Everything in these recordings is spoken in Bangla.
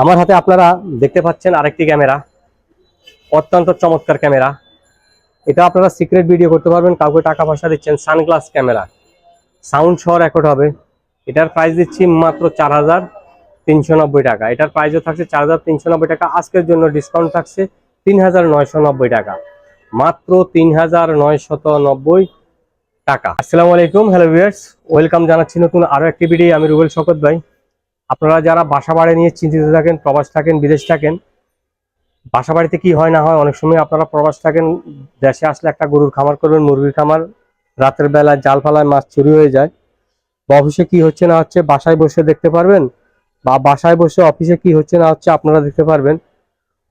আমার হাতে আপনারা দেখতে পাচ্ছেন আরেকটি ক্যামেরা, অত্যন্ত চমৎকার ক্যামেরা। এটা আপনারা সিক্রেট ভিডিও করতে পারবেন, কাউকে টাকা পয়সা দিচ্ছেন, সানগ্লাস ক্যামেরা। সাউন্ড সহ রেকর্ড হবে। এটার প্রাইস দিচ্ছি মাত্র চার হাজার তিনশো নব্বই টাকা। এটার প্রাইসও থাকছে চার হাজার তিনশো নব্বই টাকা। আজকের জন্য ডিসকাউন্ট থাকছে তিন হাজার নয়শো নব্বই টাকা। মাত্র তিন হাজার নয়শত নব্বই টাকা। আসসালামু আলাইকুম হ্যালো ভিউয়ার্স ওয়েলকাম জানাচ্ছি নতুন আরও একটি ভিডিও আমি রুবেল শকত ভাই। আপনারা যারা বাসা বাড়ি নিয়ে চিন্তিত থাকেন, প্রবাস থাকেন, বিদেশ থাকেন, বাসা বাড়িতে কি হয় না হয়, অনেক সময় আপনারা প্রবাস থাকেন, দেশে আসলে একটা গরুর খামার করবেন, মুরগির খামার, রাতের বেলায় জাল ফালায় মাছ চুরি হয়ে যায়। বা অফিসে কি হচ্ছে না হচ্ছে বাসায় বসে দেখতে পারবেন, বা বাসায় বসে অফিসে কি হচ্ছে না হচ্ছে আপনারা দেখতে পারবেন।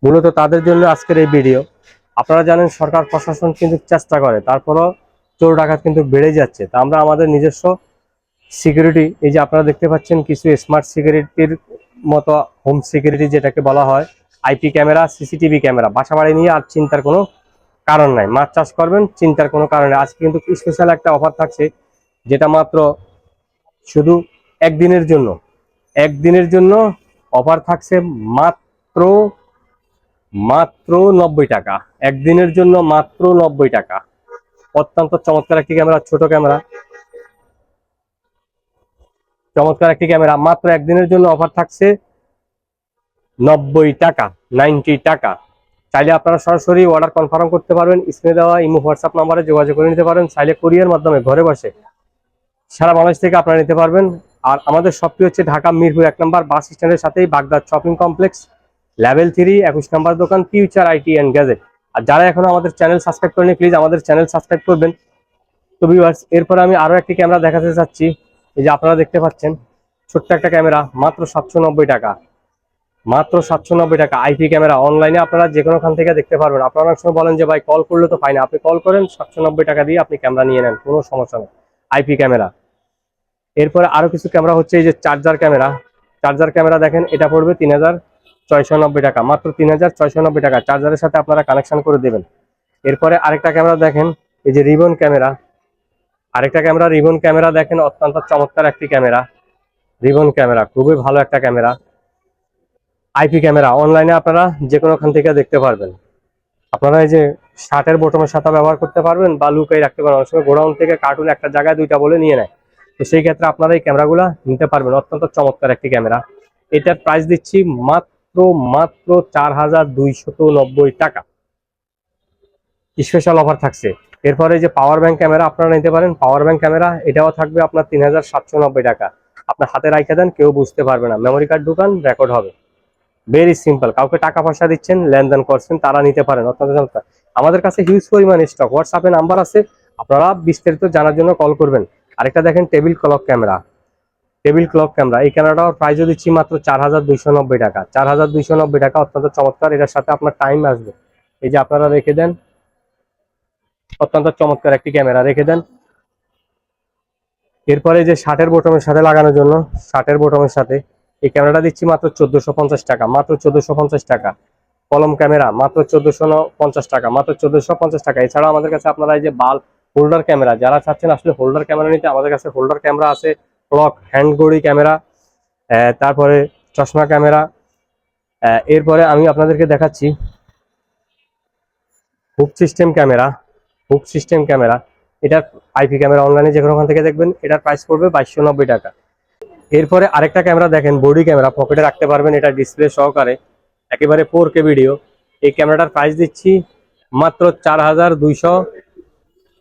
মূলত তাদের জন্য আজকের এই ভিডিও। আপনারা জানেন, সরকার প্রশাসন কিন্তু চেষ্টা করে, তারপরও চোর ডাকাত কিন্তু বেড়ে যাচ্ছে। তা আমরা আমাদের নিজস্ব সিকিউরিটি এই যে আপনারা দেখতে পাচ্ছেন কিছু স্মার্ট সিকিউরিটির মতো হোম সিকিউরিটি যেটাকে বলা হয় আইপি ক্যামেরা সিসিটিভি ক্যামেরা বাসা বাড়ি নিয়ে আর চিন্তার কোনো কারণ নাই। মাছ চাষ করবেন, চিন্তার কোনো কারণ নেই। আজকে কিন্তু স্পেশাল একটা অফার থাকছে, যেটা মাত্র শুধু একদিনের জন্য। একদিনের জন্য অফার থাকছে মাত্র মাত্র নব্বই টাকা। একদিনের জন্য মাত্র নব্বই টাকা। অত্যন্ত চমৎকার একটি ক্যামেরা ছোট ক্যামেরা চমৎকার একটি ক্যামেরা। মাত্র একদিনের জন্য অফার থাকছে নব্বই টাকা নাইনটি টাকা। চাইলে আপনারা সরাসরি অর্ডার কনফার্ম করতে পারবেন। স্ক্রিনে দেওয়া ইমো হোয়াটসঅ্যাপ নাম্বারে যোগাযোগ করে নিতে পারেন। চাইলে কুরিয়ার মাধ্যমে ঘরে বসে সারা বাংলাদেশ থেকে আপনারা নিতে পারবেন। আর আমাদের শপটি হচ্ছে ঢাকা মিরপুর এক নম্বর বাস স্ট্যান্ডের সাথেই Baghdad shopping complex level three একুশ নম্বর দোকান ফিউচার আইটি অ্যান্ড গ্যাজেট আর যারা এখনও আমাদের চ্যানেল সাবস্ক্রাইব করেনি প্লিজ আমাদের চ্যানেল সাবস্ক্রাইব করবেন। তো ভিউয়ার্স এরপরে আমি আরও একটি ক্যামেরা দেখাতে চাচ্ছি। এই যে আপনারা দেখতে পাচ্ছেন, ছোট্ট একটা ক্যামেরা, মাত্র সাতশো নব্বই টাকা। মাত্র সাতশো নব্বই টাকা আইপি ক্যামেরা অনলাইনে আপনারা যে কোনোখান থেকে দেখতে পারবেন। আপনারা অনেক সময় বলেন যে, ভাই, কল করলে তো পাই না। আপনি কল করেন, সাতশো নব্বই টাকা দিয়ে আপনি ক্যামেরা নিয়ে নেন, কোনো সমস্যা নেই। IP camera. এরপরে আরও কিছু ক্যামেরা হচ্ছে, এই যে চার্জার ক্যামেরা। চার্জার ক্যামেরা দেখেন, এটা পড়বে তিন হাজার ছয়শো নব্বই টাকা। মাত্র তিন হাজার ছয়শো নব্বই টাকা। চার্জারের সাথে আপনারা কানেকশন করে দেবেন। এরপরে আরেকটা ক্যামেরা দেখেন, এই যে রিবন ক্যামেরা। আরেকটা ক্যামেরা, রিবন ক্যামেরা দেখেন, অত্যন্ত চমৎকার একটি ক্যামেরা। রিবন ক্যামেরা, খুবই ভালো একটা ক্যামেরা। আইপি ক্যামেরা অনলাইনে আপনারা যে কোনো খান থেকে দেখতে পারবেন। আপনারা এই যে শার্টের বোটমের সাথে ব্যবহার করতে পারবেন বা লুকাই রাখতে পারবেন। অনেক সময় গোডাউন থেকে কার্টুন একটা জায়গায় দুইটা বলে নিয়ে নেয়। তো সেই ক্ষেত্রে আপনারা এই ক্যামেরাগুলো নিতে পারবেন। অত্যন্ত চমৎকার একটি ক্যামেরা। এটার প্রাইস দিচ্ছি মাত্র মাত্র চার টাকা। স্পেশাল অফার থাকছে। এরপরে যে পাওয়ার ব্যাংক ক্যামেরা আপনারা নিতে পারেন পাওয়ার ব্যাংক ক্যামেরা এটাও থাকবে আপনার তিন হাজার সাতশো নব্বই টাকা। আপনার হাতে রাখে দেন, কেউ বুঝতে পারবে না। মেমোরি কার্ড ঢুকান রেকর্ড হবে। ভেরি সিম্পল কাউকে টাকা পয়সা দিচ্ছেন, লেনদেন করছেন, তারা নিতে পারেন। অত্যন্ত চমৎকার আমাদের কাছে হিউজ পরিমাণ স্টক হোয়াটসঅ্যাপে নাম্বার আছে, আপনারা বিস্তারিত জানার জন্য কল করবেন। আরেকটা দেখেন table clock camera table clock camera এই ক্যামেরাটার প্রাইসও দিচ্ছি মাত্র চার হাজার দুইশো নব্বই টাকা। চার হাজার দুইশো নব্বই টাকা, অত্যন্ত চমৎকার। এটার সাথে আপনার টাইম আসবে। এই যে আপনারা রেখে দেন অত্যন্ত চমৎকার একটি ক্যামেরা, রেখে দেন। এরপরে যে শার্টের বোটমের সাথে লাগানোর জন্য, শার্টের বোটমের সাথে এই ক্যামেরাটা দিচ্ছি মাত্র চোদ্দশো পঞ্চাশ টাকা, মাত্র চোদ্দশো পঞ্চাশ টাকা। কলম ক্যামেরা, মাত্র চোদ্দশো পঞ্চাশ টাকা, মাত্র চোদ্দশো পঞ্চাশ টাকা। এছাড়াও আমাদের কাছে আপনারা এই যে বাল্ব হোল্ডার ক্যামেরা, যারা চাচ্ছেন আসলে হোল্ডার ক্যামেরা নিতে, আমাদের কাছে হোল্ডার ক্যামেরা আছে ক্লক হ্যান্ড ঘড়ি ক্যামেরা তারপরে চশমা ক্যামেরা। এরপরে আমি আপনাদেরকে দেখাচ্ছি hook system camera. Hook system camera. এটার আইপি ক্যামেরা অনলাইনে যে কোনো থেকে দেখবেন, এটার প্রাইস পড়বে বাইশশো নব্বই টাকা। এরপরে আরেকটা ক্যামেরা দেখেন বডি ক্যামেরা পকেটে রাখতে পারবেন এটা ডিসপ্লে সহকারে। একেবারে ফোর কে ভিডিও এই ক্যামেরাটার প্রাইস দিচ্ছি মাত্র চার হাজার দুইশো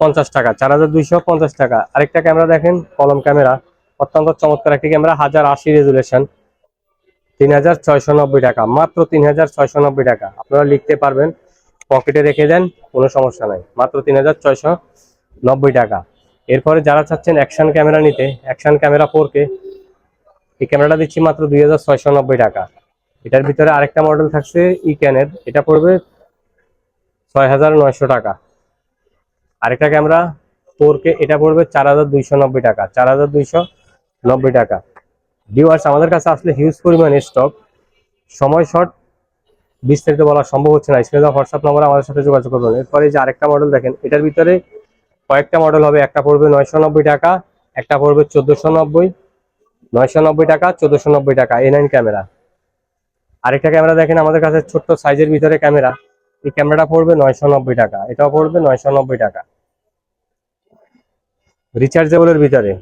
পঞ্চাশ টাকা, চার হাজার দুইশো পঞ্চাশ টাকা। আরেকটা ক্যামেরা দেখেন, কলম ক্যামেরা। অত্যন্ত চমৎকার একটি ক্যামেরা, হাজার আশি রেজুলেশন তিন হাজার ছয়শো নব্বই টাকা, মাত্র তিন হাজার ছয়শো নব্বই টাকা। আপনারা লিখতে পারবেন পকেটে রেখে দেন, কোনো সমস্যা নাই। মাত্র তিন হাজার ছয়শো নব্বই টাকা। এরপরে যারা চাচ্ছেন অ্যাকশন ক্যামেরা নিতে অ্যাকশন ক্যামেরা ফোর কে এই ক্যামেরাটা দিচ্ছি মাত্র দুই হাজার ছয়শো নব্বই টাকা। এটার ভিতরে আরেকটা মডেল থাকছে ই ক্যানের এটা পড়বে ছয় হাজার নয়শো টাকা। আরেকটা ক্যামেরা ফোর কে এটা পড়বে চার হাজার দুইশো নব্বই টাকা, চার হাজার দুইশো নব্বই টাকা। ভিউয়ার্স আমাদের কাছে আসলে হিউজ পরিমাণ স্টক সময় শর্ট বিস্তারিত বলা সম্ভব হচ্ছে না। স্ক্রিনে হোয়াটসঅ্যাপ নম্বর আমাদের সাথে যোগাযোগ করবেন। এরপরে যে আরেকটা মডেল দেখেন, এটার ভিতরে কয়েকটা মডেল হবে। একটা পড়বে নয়শো নব্বই টাকা, একটা পড়বে চোদ্দশো নব্বই, নয়শো নব্বই টাকা, চোদ্দশো নব্বই টাকা এ নাইন ক্যামেরা আরেকটা ক্যামেরা দেখেন, আমাদের কাছে ছোট্ট সাইজের ভিতরে ক্যামেরা এই ক্যামেরাটা পড়বে নয়শো নব্বই টাকা, এটাও পড়বে নয়শো নব্বই টাকা। রিচার্জেবলের ভিতরে।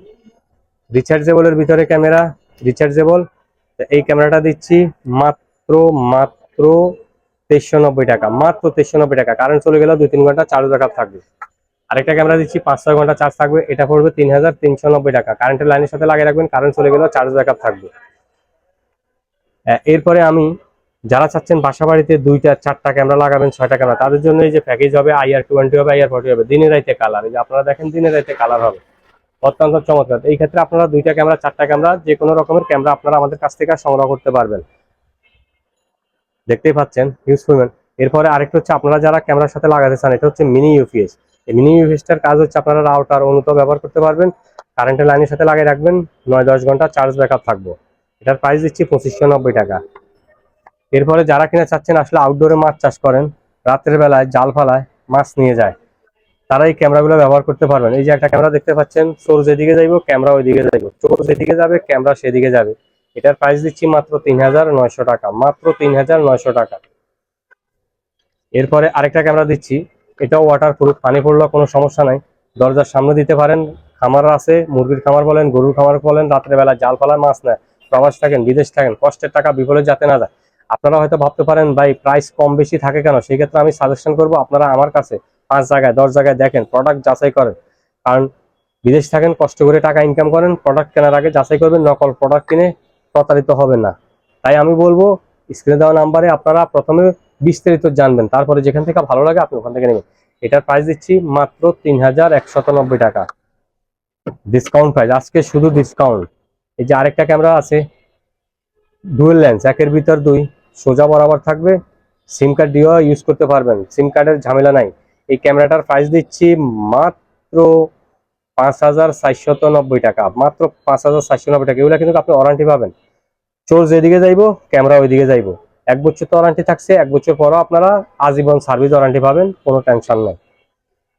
রিচার্জেবলের ভিতরে ক্যামেরা রিচার্জেবল এই ক্যামেরাটা দিচ্ছি মাত্র মাত্র তেইশশো নব্বই টাকা, মাত্র তেইশশো নব্বই টাকা। কারেন্ট চলে গেলেও দুই তিন ঘণ্টা চার্জ ব্যাকআপ থাকবে। আরেকটা ক্যামেরা দিচ্ছি, পাঁচ ছয় ঘণ্টা চার্জ থাকবে, এটা পড়বে তিন হাজার তিনশো নব্বই টাকা। কারেন্টের লাইনের সাথে লাগিয়ে রাখবেন কারেন্ট চলে গেলেও চার্জ ব্যাকআপ থাকবে। এরপরে আমি, যারা চাচ্ছেন বাসা বাড়িতে দুইটা, চারটা ক্যামেরা লাগাবেন, ছয়টা ক্যামেরা তাদের জন্য এই যে প্যাকেজ হবে আইআর টোয়েন্টি হবে আইআর ফোর্টি হবে, দিনের রাইতে কালার এই যে আপনারা দেখেন, দিনের রাইতে কালার হবে। অত্যন্ত চমৎকার। এই ক্ষেত্রে আপনারা দুইটা ক্যামেরা চারটা ক্যামেরা যে কোনো রকমের ক্যামেরা আপনারা আমাদের কাছ থেকে সংগ্রহ করতে পারবেন। দেখতেই পাচ্ছেন ইউজফুল এরপরে আরেকটা হচ্ছে আপনারা যারা ক্যামেরার সাথে লাগাতে চান, এটা হচ্ছে মিনি ইউপিএস এই মিনি ইউপিএসটার কাজ হচ্ছে আপনারা রাউটার অনুত ব্যবহার করতে পারবেন কারেন্টের লাইনের সাথে লাগিয়ে রাখবেন, নয় দশ ঘণ্টা চার্জ ব্যাকআপ থাকব। এটার প্রাইস দিচ্ছি পঁচিশশো নব্বই টাকা। এরপরে যারা কিনা চাচ্ছেন আসলে আউটডোরে মাছ চাষ করেন, রাত্রের বেলায় জাল ফালায়, মাছ নিয়ে যায় তারা এই ক্যামেরাগুলো ব্যবহার করতে পারবেন। এই যে একটা ক্যামেরা দেখতে পাচ্ছেন চোর যেদিকে যাইবো ক্যামেরা ওইদিকে যাইবো চোর যেদিকে যাবে ক্যামেরা সেদিকে যাবে। এটার প্রাইস দিচ্ছি মাত্র তিন হাজার নয়শো টাকা, মাত্র তিন হাজার নয়শো টাকা। এরপরে আরেকটা ক্যামেরা দিচ্ছি, এটাও ওয়াটার প্রুফ পানি পড়লেও কোনো সমস্যা নাই। দরজার সামনে দিতে পারেন, খামার আছে, মুরগির খামার বলেন, গরুর খামার বলেন রাত্রে বেলা জাল ফালার মাছ নেয়, প্রবাস থাকেন, বিদেশ থাকেন, কষ্টের টাকা বিফলে যাতে না যায়। আপনারা হয়তো ভাবতে পারেন, ভাই প্রাইস কম বেশি থাকে কেন? সেই ক্ষেত্রে আমি সাজেশন করব, আপনারা আমার কাছে পাঁচ জায়গায়, দশ জায়গায় দেখেন প্রোডাক্ট যাচাই করেন। কারণ বিদেশ থাকেন, কষ্ট করে টাকা ইনকাম করেন প্রোডাক্ট কেনার আগে যাচাই করবেন, নকল প্রোডাক্ট কিনে প্রতারিত হবে না। তাই আমি বলব স্ক্রিনে দেওয়া নাম্বারে আপনারা প্রথমে বিস্তারিত জানবেন। তারপরে যেখান থেকে ভালো লাগে আপনি ওখান থেকে নেবেন। এটার প্রাইস দিচ্ছি মাত্র তিন হাজার টাকা। ডিসকাউন্ট প্রাইস আজকে শুধু ডিসকাউন্ট এই যে আরেকটা ক্যামেরা আছে ডুয়েল লেন্স একের ভিতর দুই। সোজা বরাবর থাকবে। সিম কার্ড দিয়েও ইউজ করতে পারবেন। সিম কার্ডের ঝামেলা নাই। এই ক্যামেরাটার প্রাইস দিচ্ছি মাত্র পাঁচ হাজার চারশত নব্বই টাকা। মাত্র পাঁচ হাজার চারশো নব্বই টাকা। এগুলো কিন্তু আপনি ওয়ারান্টি পাবেন। চোর যেদিকে যাইবো ক্যামেরা ওইদিকে যাইবো। এক বছর তো ওয়ারান্টি থাকছে, এক বছর পরও আপনারা আজীবন সার্ভিস ওয়ারান্টি পাবেন, কোনো টেনশন নেই।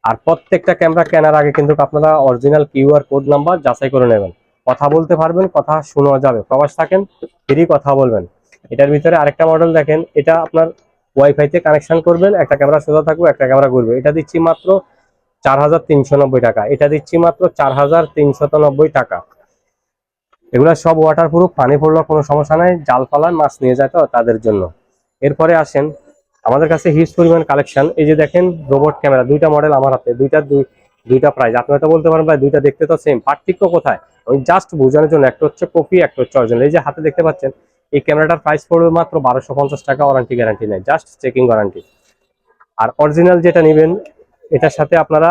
আর প্রত্যেকটা ক্যামেরা কেনার আগে কিন্তু আপনারা অরিজিনাল কিউআর কোড নাম্বার যাচাই করে নেবেন। কথা বলতে পারবেন, কথা শোনা যাবে। প্রবাস থাকেন, ফ্রি কথা বলবেন। এটার ভিতরে আরেকটা মডেল দেখেন। এটা আপনার ওয়াইফাইতে কানেকশন করবেন, একটা ক্যামেরা সোজা থাকবে, একটা ক্যামেরা ঘুরবে। এটা দিচ্ছি মাত্র চার হাজার তিনশো নব্বই টাকা। এটা দিচ্ছি মাত্র চার হাজার তিনশত নব্বই টাকা। এগুলো সব ওয়াটার প্রুফ পানি পড়লেও কোনো সমস্যা নাই। জাল ফালায় মাছ নিয়ে যায় তো তাদের জন্য। এরপরে আসেন আমাদের কাছে হিউজ পরিমাণ কালেকশন এই যে দেখেন রোবট ক্যামেরা দুইটা মডেল আমার হাতে। দুইটা, দুই, দুইটা প্রাইস আপনি হয়তো বলতে পারেন, ভাই, দুইটা দেখতে তো সেম পার্থক্য কোথায়? আমি জাস্ট বোঝানোর জন্য একটা হচ্ছে কপি একটা হচ্ছে অরিজিনাল এই যে হাতে দেখতে পাচ্ছেন, এই ক্যামেরাটার প্রাইস পড়বে মাত্র বারোশো পঞ্চাশ টাকা। ওয়ারান্টি গ্যারান্টি নেই। জাস্ট চেকিং ওয়ারান্টি আর অরিজিনাল যেটা নেবেন এটার সাথে আপনারা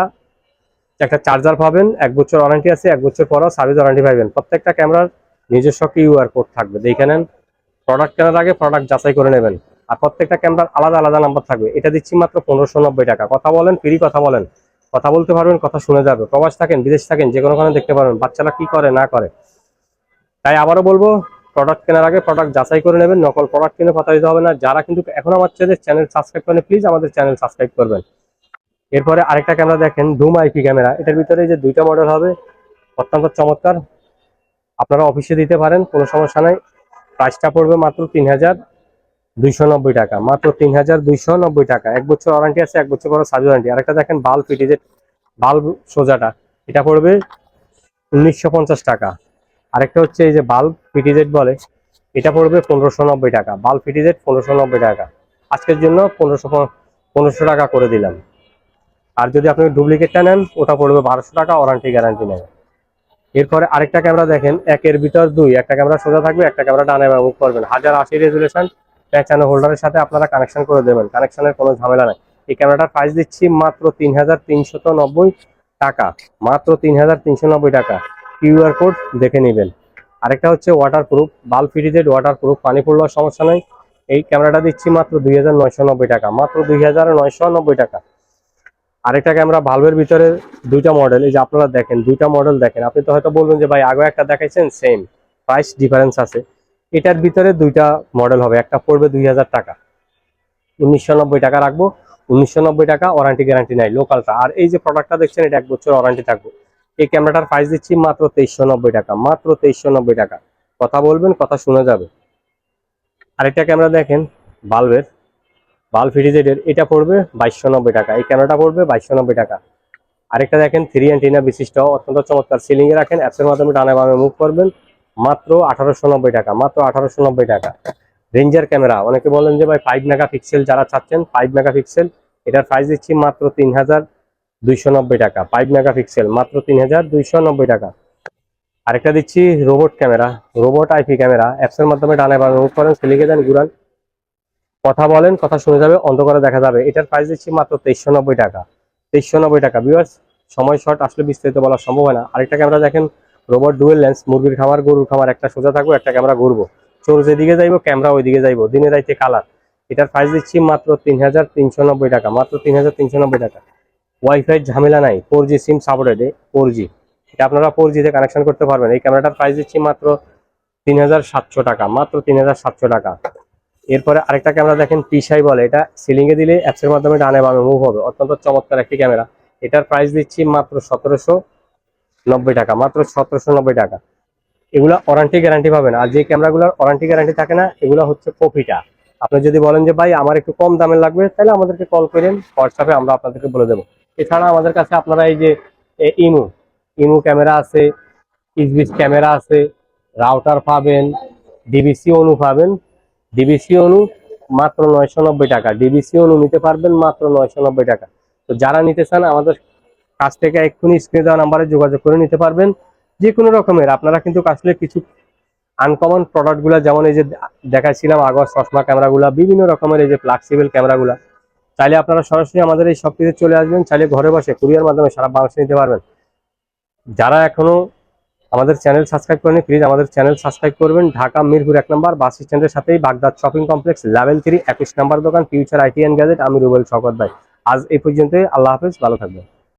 একটা চার্জার পাবেন, এক বছর ওয়ারান্টি আছে, এক বছর পরও সার্ভিস ওয়ারেন্টি পাবেন প্রত্যেকটা ক্যামেরার নিজস্ব কিউআর কোড থাকবে। দেখে প্রোডাক্ট কেনার আগে প্রোডাক্ট যাচাই করে নেবেন। আর প্রত্যেকটা ক্যামেরার আলাদা আলাদা নাম্বার থাকবে। এটা দিচ্ছি মাত্র পনেরোশো নব্বই টাকা। কথা বলেন, ফ্রি কথা বলেন। কথা বলতে পারবেন, কথা শুনে যাবে। প্রবাস থাকেন, বিদেশ থাকেন, যে কোনোখানে দেখতে পারবেন, বাচ্চারা কি করে, না করে। তাই আবারও বলব প্রোডাক্ট কেনার আগে প্রোডাক্ট যাচাই করে নেবেন। নকল প্রোডাক্ট কিনে কথা দিতে হবে না। যারা কিন্তু এখন আমার চ্যানেল সাবস্ক্রাইব করেন প্লিজ আমাদের চ্যানেল সাবস্ক্রাইব করবেন। এরপরে আরেকটা ক্যামেরা দেখেন ডুম আইপি ক্যামেরা এটার ভিতরে যে দুইটা মডেল হবে, অত্যন্ত চমৎকার। আপনারা অফিসে দিতে পারেন, কোনো সমস্যা নাই। প্রাইসটা পড়বে মাত্র তিন হাজার দুইশো নব্বই টাকা। মাত্র তিন হাজার দুইশো নব্বই টাকা। এক বছর ওয়ারান্টি আছে, এক বছর পরে সার্ভিস ওয়ারান্টি আরেকটা দেখেন বাল্ব ফিটিজেট বাল্ব সোজাটা। এটা পড়বে উনিশশো পঞ্চাশ টাকা। আরেকটা হচ্ছে এই যে বাল্ব ফিটিজেট বলে, এটা পড়বে পনেরোশো নব্বই টাকা। বাল্ব ফিটিজেট পনেরোশো নব্বই টাকা। আজকের জন্য পনেরোশো পনেরোশো টাকা করে দিলাম। আর যদি আপনি ডুপ্লিকেটটা নেন, ওটা পড়বে বারোশো টাকা ওয়ারান্টি গ্যারান্টি নেবে। এরপরে আরেকটা ক্যামেরা দেখেন, একের ভিতর দুই, একটা ক্যামেরা সোজা থাকবে, একটা ক্যামেরা ডানে বা মুখ করবেন। হাজার আশি রেজুলেশন প্যাচানো হোল্ডারের সাথে আপনারা কানেকশন করে দেবেন কানেকশনের কোনো ঝামেলা নাই। এই ক্যামেরাটার প্রাইস দিচ্ছি মাত্র তিন টাকা, মাত্র তিন হাজার তিনশো নব্বই টাকা। কিউআর কোড দেখে নেবেন। আরেকটা হচ্ছে ওয়াটার প্রুফ বাল্ব ফিটিজেড ওয়াটার প্রুফ পানি পড়লেও সমস্যা নেই। এই ক্যামেরাটা দিচ্ছি মাত্র দুই হাজার নয়শো নব্বই টাকা, মাত্র দুই হাজার নয়শো নব্বই টাকা। আরেকটা ক্যামেরা ভালভের ভিতরে দুইটা মডেল এই যে আপনারা দেখেন, দুইটা মডেল দেখেন। আপনি তো হয়তো বলবেন যে, ভাই আগে একটা দেখাইছেন সেম প্রাইস ডিফারেন্স আছে। এটার ভিতরে দুইটা মডেল হবে, একটা পড়বে দুই হাজার টাকা। উনিশশো নব্বই টাকা রাখব, উনিশশো নব্বই টাকা ওয়ারান্টি গ্যারান্টি নাই লোকালটা আর এই যে প্রোডাক্টটা দেখছেন, এটা এক বছর ওয়ারান্টি থাকবে। এই ক্যামেরাটার প্রাইস দিচ্ছি মাত্র তেইশশো টাকা, মাত্র তেইশশো টাকা। কথা বলবেন, কথা শোনা যাবে। আরেকটা ক্যামেরা দেখেন বাল্বের বাল্ব ফিটিজেডের, এটা পড়বে বাইশশো নব্বই টাকা। এই ক্যামেরাটা পড়বে বাইশশো নব্বই টাকা। আরেকটা দেখেন থ্রি অ্যান্টিনা বিশিষ্ট, অত্যন্ত চমৎকার সিলিংয়ে রাখেন অ্যাপসের মাধ্যমে ডানে বামে মুভ করবেন, মাত্র আঠারোশো নব্বই টাকা, মাত্র আঠারোশো নব্বই টাকা। রেঞ্জার ক্যামেরা অনেকে বলেন যে ভাই ফাইভ মেগা পিক্সেল যারা চাচ্ছেন ফাইভ মেগা পিক্সেল এটার প্রাইস দিচ্ছি মাত্র তিন হাজার দুইশো নব্বই টাকা। ফাইভ মেগা পিক্সেল মাত্র তিন হাজার দুইশো নব্বই টাকা। আরেকটা দিচ্ছি robot camera robot IP camera অ্যাপসের মাধ্যমে ডানে বামে মুভ করেন সিলিংয়ে দেন, ঘুরান। কথা বলেন, কথা শুনে যাবে, অন্ধকারে দেখা যাবে। এটার প্রাইস দিচ্ছি মাত্র তেইশশো নব্বই টাকা। তেইশশো নব্বই টাকা ভিউয়ার্স সময় শর্ট আসলে বিস্তারিত বলা সম্ভব হয় না। আরেকটা ক্যামেরা দেখেন রোবট ডুয়েল লেন্স মুরগির খামার, গরুর খামার, একটা সোজা থাকব, একটা ক্যামেরা ঘুরবো। চোর যেদিকে যাইবো ক্যামেরা ওইদিকে যাইবো। দিনে রাইতে কালার এটার প্রাইস দিচ্ছি মাত্র তিন হাজার তিনশো নব্বই টাকা, মাত্র তিন হাজার তিনশো নব্বই টাকা। ওয়াইফাই ঝামেলা নাই four G SIM supported four G এটা আপনারা ফোর জিতে কানেকশন করতে পারবেন। এই ক্যামেরাটার প্রাইস দিচ্ছি মাত্র তিন হাজার সাতশো টাকা, মাত্র তিন হাজার সাতশো টাকা। এরপরে আরেকটা ক্যামেরা দেখেন পিসাই বলে। এটা সিলিং এ দিলে অ্যাপসের মাধ্যমে ডানে বামে মুভ হবে। অত্যন্ত চমৎকার একটি ক্যামেরা। এটার প্রাইস দিচ্ছি মাত্র সতেরোশো নব্বই টাকা। মাত্র সতেরোশো নব্বই টাকা। এগুলা ওয়ারান্টি গ্যারান্টি পাবেন। আর যে ক্যামেরাগুলোর ওয়ারান্টি গ্যারান্টি থাকে না, এগুলো হচ্ছে কপিটা আপনি যদি বলেন যে, ভাই, আমার একটু কম দামের লাগবে, তাহলে আমাদেরকে কল করেন হোয়াটসঅ্যাপে আমরা আপনাদেরকে বলে দেবো। এছাড়া আমাদের কাছে আপনারা এই যে ইমু ইমু ক্যামেরা আছে ইসবিস ক্যামেরা আছে রাউটার পাবেন ডিবিসি অনু পাবেন। ডিবিসি অনু মাত্র নয়শো নব্বই টাকা। ডিবিসি অনু নিতে পারবেন মাত্র নয়শো নব্বই টাকা। তো যারা নিতে চান, আমাদের কাছ থেকে এক্ষুনি স্ক্রিনে দেওয়া নাম্বারে যোগাযোগ করে নিতে পারবেন। যে কোনো রকমের, আপনারা কিন্তু আসলে কিছু আনকমন প্রোডাক্টগুলো যেমন এই যে দেখাচ্ছিলাম আগর চশমা ক্যামেরাগুলো বিভিন্ন রকমের এই যে ফ্লাক্সিবল ক্যামেরাগুলো চাইলে আপনারা সরাসরি আমাদের এই শপটিতে চলে আসবেন, চাইলে ঘরে বসে কুরিয়ার মাধ্যমে সারা বাংলাদেশে নিতে পারবেন। যারা এখনও আমাদের চ্যানেল সাবস্ক্রাইব করেনি প্লিজ আমাদের চ্যানেল সাবস্ক্রাইব করবেন। ঢাকা, মিরপুর এক নম্বর, বাস স্ট্যান্ডের সাথেই Baghdad shopping complex level three একুশ নাম্বার দোকান ফিউচার আইটি অ্যান্ড গ্যাজেট আমি রুবেল শকত ভাই। আজ এই পর্যন্তই, আল্লাহ হাফেজ, ভালো থাকবেন।